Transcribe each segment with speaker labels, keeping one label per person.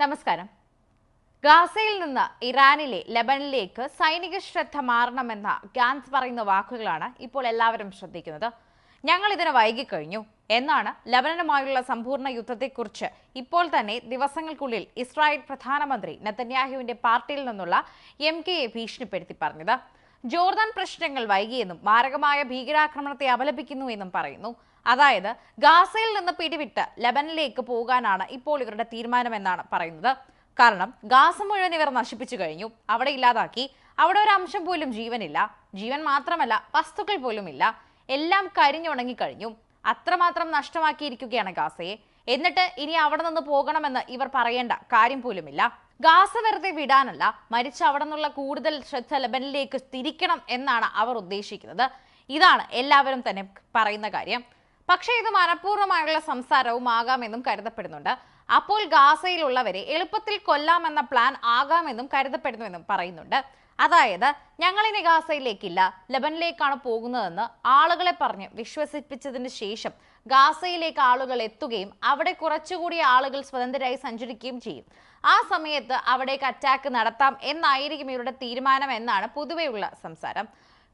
Speaker 1: നമസ്കാരം. ഗാസയിൽ നിന്ന് ഇറാനിലെ ലബനിലേക്ക് സൈനിക ശ്രദ്ധ മാറണമെന്ന ഗാൻസ് പറയുന്ന വാക്കുകളാണ് ഇപ്പോൾ എല്ലാവരും ശ്രദ്ധിക്കുന്നത്. ഞങ്ങൾ ഇതിന് വൈകിക്കഴിഞ്ഞു. എന്നാണ് ലബനനുമായുള്ള സമ്പൂർണ യുദ്ധത്തെക്കുറിച്ച് ഇപ്പോൾ തന്നെ ദിവസങ്ങൾക്കുള്ളിൽ ഇസ്രായേൽ പ്രധാനമന്ത്രി നെതന്യാഹുവിന്റെ പാർട്ടിയിൽ നിന്നുള്ള എം കെയെ ഭീഷണിപ്പെടുത്തി പറഞ്ഞത്. ജോർദാൻ പ്രശ്നങ്ങൾ വൈകിയെന്നും മാരകമായ ഭീകരാക്രമണത്തെ അപലപിക്കുന്നു എന്നും പറയുന്നു. അതായത് ഗാസയിൽ നിന്ന് പിടിവിട്ട് ലബനിലേക്ക് പോകാനാണ് ഇപ്പോൾ ഇവരുടെ തീരുമാനമെന്നാണ് പറയുന്നത്. കാരണം ഗാസ മുഴുവൻ ഇവർ നശിപ്പിച്ചു കഴിഞ്ഞു. അവിടെ ഇല്ലാതാക്കി. അവിടെ ഒരു അംശം പോലും ജീവനില്ല. ജീവൻ മാത്രമല്ല വസ്തുക്കൾ പോലും ഇല്ല എല്ലാം കരിഞ്ഞുണങ്ങിക്കഴിഞ്ഞു അത്രമാത്രം നഷ്ടമാക്കിയിരിക്കുകയാണ് ഗാസയെ. എന്നിട്ട് ഇനി അവിടെ നിന്ന് പോകണമെന്ന് ഇവർ പറയേണ്ട കാര്യം പോലുമില്ല. ഗാസ വെറുതെ വിടാനല്ല മരിച്ച അവിടെ നിന്നുള്ള കൂടുതൽ ശ്രദ്ധ ലബനിലേക്ക് തിരിക്കണം എന്നാണ് അവർ ഉദ്ദേശിക്കുന്നത്. ഇതാണ് എല്ലാവരും തന്നെ പറയുന്ന കാര്യം. പക്ഷേ ഇത് മനഃപൂർവമായുള്ള സംസാരവും ആകാമെന്നും കരുതപ്പെടുന്നുണ്ട്. അപ്പോൾ ഗാസയിലുള്ളവരെ എളുപ്പത്തിൽ കൊല്ലാമെന്ന പ്ലാൻ ആകാമെന്നും കരുതപ്പെടുന്നുവെന്നും പറയുന്നുണ്ട്. അതായത് ഞങ്ങളിനി ഗാസയിലേക്കില്ല ലബനിലേക്കാണ് പോകുന്നതെന്ന് ആളുകളെ പറഞ്ഞ് വിശ്വസിപ്പിച്ചതിന് ശേഷം ഗാസയിലേക്ക് ആളുകൾ എത്തുകയും അവിടെ കുറച്ചുകൂടി ആളുകൾ സ്വതന്ത്രരായി സഞ്ചരിക്കുകയും ചെയ്യും. ആ സമയത്ത് അവിടേക്ക് അറ്റാക്ക് നടത്താം എന്നായിരിക്കും ഇവരുടെ തീരുമാനം എന്നാണ് പൊതുവെയുള്ള സംസാരം.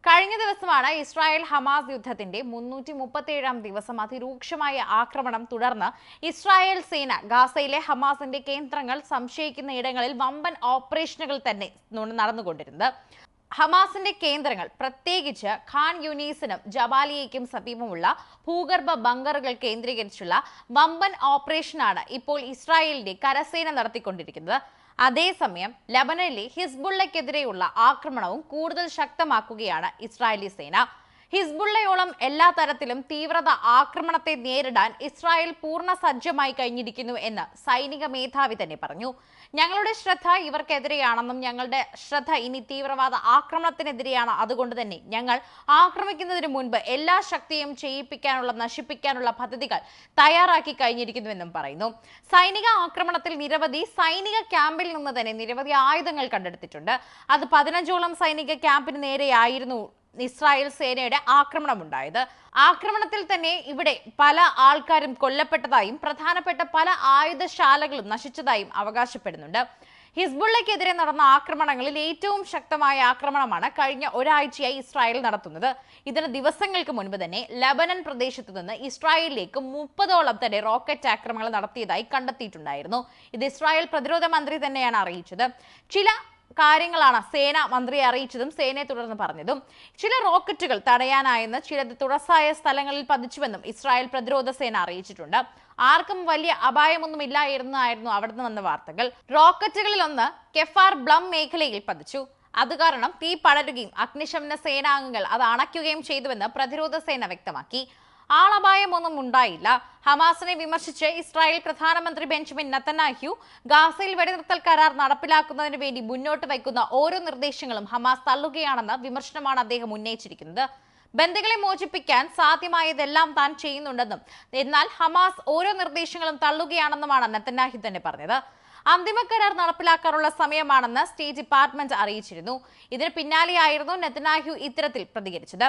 Speaker 1: കഴിഞ്ഞ ദിവസമാണ് ഇസ്രായേൽ ഹമാസ് യുദ്ധത്തിന്റെ മുന്നൂറ്റി മുപ്പത്തിയേഴാം ദിവസം അതിരൂക്ഷമായ ആക്രമണം തുടർന്ന് ഇസ്രായേൽ സേന ഗാസയിലെ ഹമാസിന്റെ കേന്ദ്രങ്ങൾ സംശയിക്കുന്ന ഇടങ്ങളിൽ വമ്പൻ ഓപ്പറേഷനുകൾ തന്നെ നടന്നുകൊണ്ടിരുന്നത്. ഹമാസിന്റെ കേന്ദ്രങ്ങൾ പ്രത്യേകിച്ച് ഖാൻ യുനീസിനും ജബാലിയയ്ക്കും സമീപമുള്ള ഭൂഗർഭ ബങ്കറുകൾ കേന്ദ്രീകരിച്ചുള്ള വമ്പൻ ഓപ്പറേഷനാണ് ഇപ്പോൾ ഇസ്രായേലിന്റെ കരസേന നടത്തിക്കൊണ്ടിരിക്കുന്നത്. അതേസമയം ലബനനിലെ ഹിസ്ബുള്ളയ്ക്കെതിരെയുള്ള ആക്രമണവും കൂടുതൽ ശക്തമാക്കുകയാണ് ഇസ്രായേലി സേന. ഹിസ്ബുള്ളയോളം എല്ലാ തരത്തിലും തീവ്രത ആക്രമണത്തെ നേരിടാൻ ഇസ്രായേൽ പൂർണ സജ്ജമായി കഴിഞ്ഞിരിക്കുന്നു എന്ന് സൈനിക മേധാവി തന്നെ പറഞ്ഞു. ഞങ്ങളുടെ ശ്രദ്ധ ഇവർക്കെതിരെയാണെന്നും ഞങ്ങളുടെ ശ്രദ്ധ ഇനി തീവ്രവാദ ആക്രമണത്തിനെതിരെയാണ്. അതുകൊണ്ട് തന്നെ ഞങ്ങൾ ആക്രമിക്കുന്നതിന് മുൻപ് എല്ലാ ശക്തിയും ചെയ്യിപ്പിക്കാനുള്ള നശിപ്പിക്കാനുള്ള പദ്ധതികൾ തയ്യാറാക്കി കഴിഞ്ഞിരിക്കുന്നുവെന്നും പറയുന്നു. സൈനിക ആക്രമണത്തിൽ നിരവധി സൈനിക ക്യാമ്പിൽ നിന്ന് തന്നെ നിരവധി ആയുധങ്ങൾ കണ്ടെടുത്തിട്ടുണ്ട്. അത് പതിനഞ്ചോളം സൈനിക ക്യാമ്പിന് നേരെയായിരുന്നു ഇസ്രായേൽ സേനയുടെ ആക്രമണമുണ്ടായത്. ആക്രമണത്തിൽ തന്നെ ഇവിടെ പല ആൾക്കാരും കൊല്ലപ്പെട്ടതായും പ്രധാനപ്പെട്ട പല ആയുധശാലകളും നശിച്ചതായും അവകാശപ്പെടുന്നുണ്ട്. ഹിസ്ബുള്ളയ്ക്കെതിരെ നടന്ന ആക്രമണങ്ങളിൽ ഏറ്റവും ശക്തമായ ആക്രമണമാണ് കഴിഞ്ഞ ഒരാഴ്ചയായി ഇസ്രായേൽ നടത്തുന്നത്. ഇതിന് ദിവസങ്ങൾക്ക് മുൻപ് തന്നെ ലബനൻ പ്രദേശത്ത് നിന്ന് ഇസ്രായേലിലേക്ക് മുപ്പതോളം തന്നെ റോക്കറ്റ് ആക്രമണങ്ങൾ നടത്തിയതായി കണ്ടെത്തിയിട്ടുണ്ടായിരുന്നു. ഇത് ഇസ്രായേൽ പ്രതിരോധ മന്ത്രി തന്നെയാണ് അറിയിച്ചത്. ചില കാര്യങ്ങളാണ് സേന മന്ത്രിയെ അറിയിച്ചതും സേനയെ തുടർന്ന് പറഞ്ഞതും. ചില റോക്കറ്റുകൾ തടയാനായെന്ന് ചിലത് തുറസായ സ്ഥലങ്ങളിൽ പതിച്ചുവെന്നും ഇസ്രായേൽ പ്രതിരോധ സേന അറിയിച്ചിട്ടുണ്ട്. ആർക്കും വലിയ അപായമൊന്നും ഇല്ലായിരുന്നായിരുന്നു അവിടുന്ന് വന്ന വാർത്തകൾ. റോക്കറ്റുകളിൽ ഒന്ന് കെഫാർ ബ്ലം മേഖലയിൽ പതിച്ചു. അത് കാരണം തീ പടരുകയും അഗ്നിശമന സേനാംഗങ്ങൾ അത് അണയ്ക്കുകയും ചെയ്തുവെന്ന് പ്രതിരോധ സേന വ്യക്തമാക്കി. ആളപായമൊന്നും ഉണ്ടായില്ല ഹമാസിനെ വിമർശിച്ച് ഇസ്രായേൽ പ്രധാനമന്ത്രി ബെഞ്ചമിൻ നത്തനാഹ്യു ഗാസയിൽ വെടിനിർത്തൽ കരാർ നടപ്പിലാക്കുന്നതിന് വേണ്ടി മുന്നോട്ട് വയ്ക്കുന്ന ഓരോ നിർദ്ദേശങ്ങളും ഹമാസ് തള്ളുകയാണെന്ന വിമർശനമാണ് അദ്ദേഹം ഉന്നയിച്ചിരിക്കുന്നത്. ബന്ധുക്കളെ മോചിപ്പിക്കാൻ സാധ്യമായതെല്ലാം താൻ ചെയ്യുന്നുണ്ടെന്നും എന്നാൽ ഹമാസ് ഓരോ നിർദ്ദേശങ്ങളും തള്ളുകയാണെന്നുമാണ് നത്തനാഹി തന്നെ പറഞ്ഞത്. അന്തിമ കരാർ നടപ്പിലാക്കാനുള്ള സമയമാണെന്ന് സ്റ്റേറ്റ് ഡിപ്പാർട്ട്മെന്റ് അറിയിച്ചിരുന്നു. ഇതിന് പിന്നാലെയായിരുന്നു നെത്തനാഹ്യു ഇത്തരത്തിൽ പ്രതികരിച്ചത്.